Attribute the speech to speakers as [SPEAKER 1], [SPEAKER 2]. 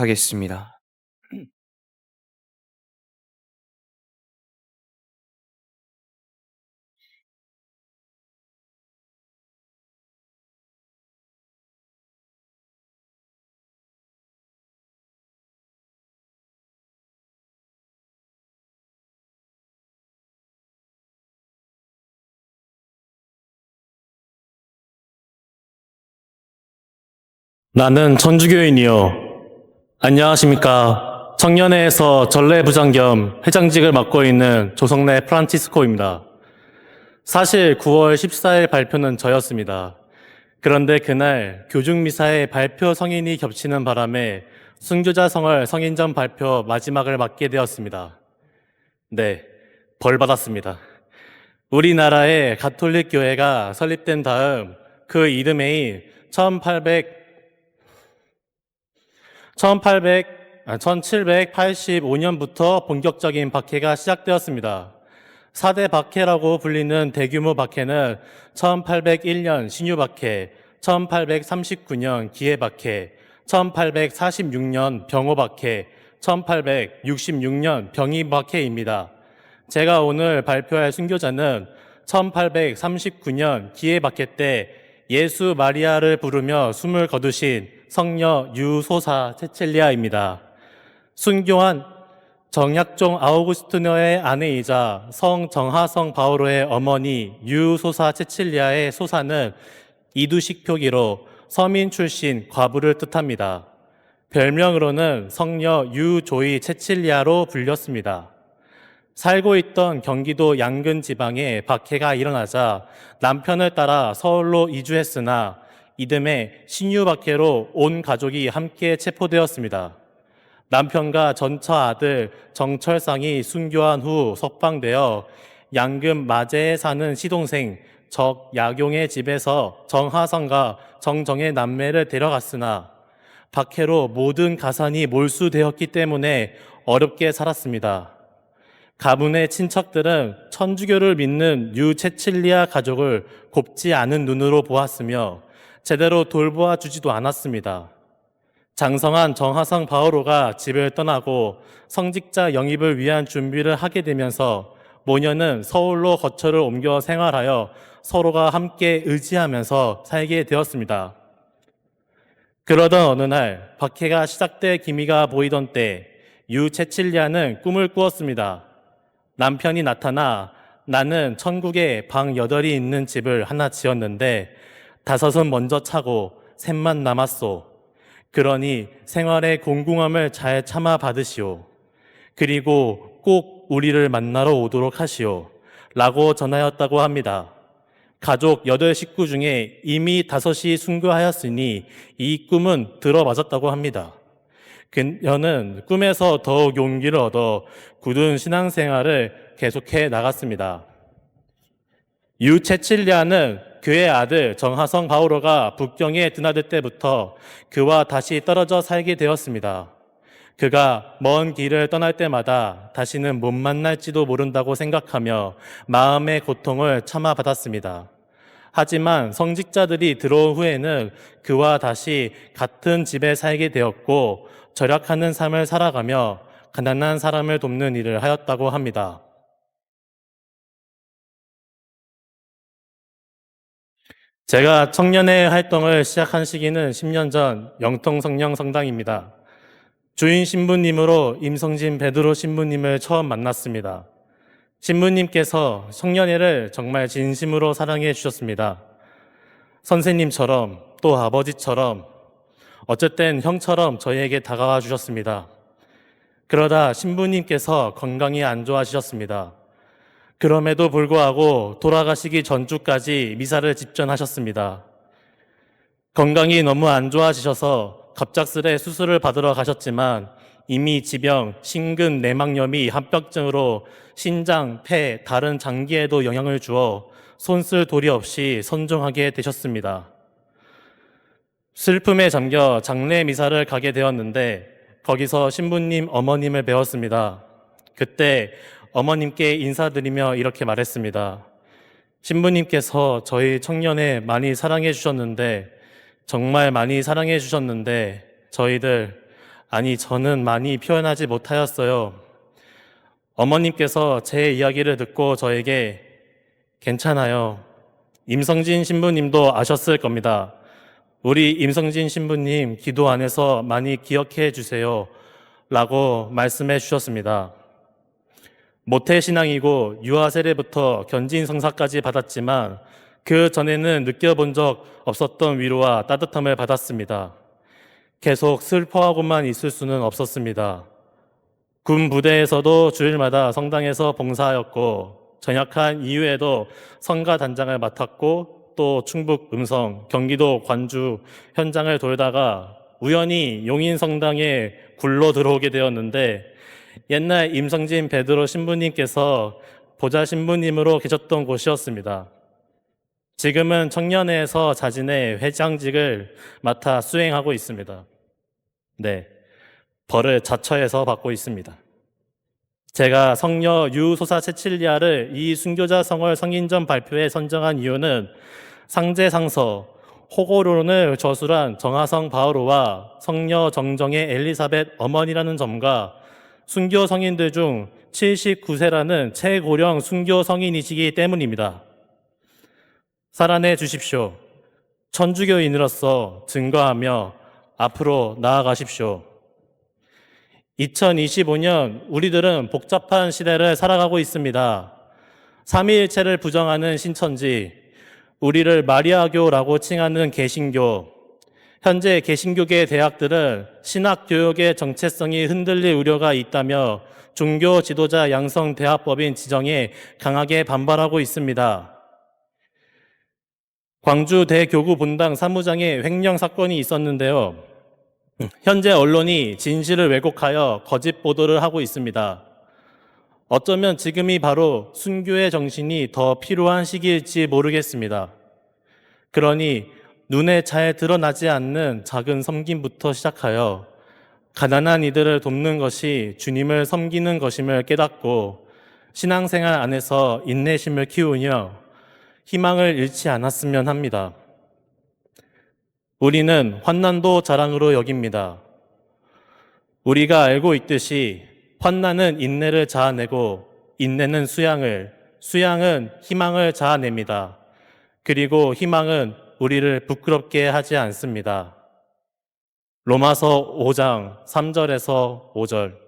[SPEAKER 1] 하겠습니다.
[SPEAKER 2] 나는 천주교인이요. 안녕하십니까. 청년회에서 전례부장 겸 회장직을 맡고 있는 조성래 프란치스코입니다. 사실 9월 14일 발표는 저였습니다. 그런데 그날 교중미사의 발표 성인이 겹치는 바람에 순교자 성을 성인전 발표 마지막을 맡게 되었습니다. 네, 벌 받았습니다. 우리나라의 가톨릭 교회가 설립된 다음 그 이듬해인 1800 1800, 아, 1785년부터 본격적인 박해가 시작되었습니다. 4대 박해라고 불리는 대규모 박해는 1801년 신유 박해, 1839년 기해 박해, 1846년 병호 박해, 1866년 병이 박해입니다. 제가 오늘 발표할 순교자는 1839년 기해 박해 때 예수 마리아를 부르며 숨을 거두신 성녀 유소사 체첼리아입니다. 순교한 정약종 아우구스티노의 아내이자 성 정하성 바오로의 어머니 유소사 체칠리아의 소사는 이두식 표기로 서민 출신 과부를 뜻합니다. 별명으로는 성녀 유조이 체칠리아로 불렸습니다. 살고 있던 경기도 양근 지방에 박해가 일어나자 남편을 따라 서울로 이주했으나 이듬해 신유 박해로 온 가족이 함께 체포되었습니다. 남편과 전처 아들 정철상이 순교한 후 석방되어 양금 마제에 사는 시동생 적 야경의 집에서 정하성과 정정의 남매를 데려갔으나 박해로 모든 가산이 몰수되었기 때문에 어렵게 살았습니다. 가문의 친척들은 천주교를 믿는 유체칠리아 가족을 곱지 않은 눈으로 보았으며 제대로 돌보아 주지도 않았습니다. 장성한 정하성 바오로가 집을 떠나고 성직자 영입을 위한 준비를 하게 되면서 모녀는 서울로 거처를 옮겨 생활하여 서로가 함께 의지하면서 살게 되었습니다. 그러던 어느 날 박해가 시작될 기미가 보이던 때 유체칠리아는 꿈을 꾸었습니다. 남편이 나타나 나는 천국에 방 여덟이 있는 집을 하나 지었는데 다섯은 먼저 차고 셋만 남았소. 그러니 생활의 공공함을 잘 참아 받으시오. 그리고 꼭 우리를 만나러 오도록 하시오. 라고 전하였다고 합니다. 가족 여덟 식구 중에 이미 다섯이 순교하였으니 이 꿈은 들어맞았다고 합니다. 그녀는 꿈에서 더욱 용기를 얻어 굳은 신앙생활을 계속해 나갔습니다. 유체칠리아는 그의 아들 정하성 바오로가 북경에 드나들 때부터 그와 다시 떨어져 살게 되었습니다. 그가 먼 길을 떠날 때마다 다시는 못 만날지도 모른다고 생각하며 마음의 고통을 참아 받았습니다. 하지만 성직자들이 들어온 후에는 그와 다시 같은 집에 살게 되었고 절약하는 삶을 살아가며 가난한 사람을 돕는 일을 하였다고 합니다. 제가 청년회 활동을 시작한 시기는 10년 전 영통 성령 성당입니다. 주인 신부님으로 임성진 베드로 신부님을 처음 만났습니다. 신부님께서 청년회를 정말 진심으로 사랑해 주셨습니다. 선생님처럼 또 아버지처럼 어쨌든 형처럼 저희에게 다가와 주셨습니다. 그러다 신부님께서 건강이 안 좋아지셨습니다. 그럼에도 불구하고 돌아가시기 전주까지 미사를 집전하셨습니다. 건강이 너무 안 좋아지셔서 갑작스레 수술을 받으러 가셨지만 이미 지병, 심근, 내막염이 합병증으로 신장, 폐, 다른 장기에도 영향을 주어 손쓸 도리 없이 선종하게 되셨습니다. 슬픔에 잠겨 장례 미사를 가게 되었는데 거기서 신부님 어머님을 배웠습니다. 그때 어머님께 인사드리며 이렇게 말했습니다. 신부님께서 저희 청년에 많이 사랑해 주셨는데 정말 많이 사랑해 주셨는데 저희들 아니, 저는 많이 표현하지 못하였어요. 어머님께서 제 이야기를 듣고 저에게 괜찮아요. 임성진 신부님도 아셨을 겁니다. 우리 임성진 신부님 기도 안에서 많이 기억해 주세요. 라고 말씀해 주셨습니다. 모태신앙이고 유아 세례부터 견진 성사까지 받았지만 그 전에는 느껴본 적 없었던 위로와 따뜻함을 받았습니다. 계속 슬퍼하고만 있을 수는 없었습니다. 군 부대에서도 주일마다 성당에서 봉사하였고 전역한 이후에도 성가 단장을 맡았고 또 충북 음성, 경기도 관주 현장을 돌다가 우연히 용인 성당에 굴러 들어오게 되었는데 옛날 임성진 베드로 신부님께서 보좌 신부님으로 계셨던 곳이었습니다. 지금은 청년회에서 자진의 회장직을 맡아 수행하고 있습니다. 네. 벌을 자처해서 받고 있습니다. 제가 성녀 유소사 세칠리아를 이 순교자 성월 성인전 발표에 선정한 이유는 상제상서 호고론을 저술한 정하성 바오로와 성녀 정정의 엘리사벳 어머니라는 점과 순교 성인들 중 79세라는 최고령 순교 성인이시기 때문입니다. 살아내 주십시오. 천주교인으로서 증거하며 앞으로 나아가십시오. 2025년 우리들은 복잡한 시대를 살아가고 있습니다. 삼위일체를 부정하는 신천지, 우리를 마리아교라고 칭하는 개신교, 현재 개신교계 대학들은 신학 교육의 정체성이 흔들릴 우려가 있다며 종교 지도자 양성 대학법인 지정에 강하게 반발하고 있습니다. 광주 대교구 본당 사무장에 횡령 사건이 있었는데요. 현재 언론이 진실을 왜곡하여 거짓 보도를 하고 있습니다. 어쩌면 지금이 바로 순교의 정신이 더 필요한 시기일지 모르겠습니다. 그러니 눈에 잘 드러나지 않는 작은 섬김부터 시작하여 가난한 이들을 돕는 것이 주님을 섬기는 것임을 깨닫고 신앙생활 안에서 인내심을 키우며 희망을 잃지 않았으면 합니다. 우리는 환난도 자랑으로 여깁니다. 우리가 알고 있듯이 환난은 인내를 자아내고 인내는 수양을, 수양은 희망을 자아냅니다. 그리고 희망은 우리를 부끄럽게 하지 않습니다. 로마서 5장 3절에서 5절.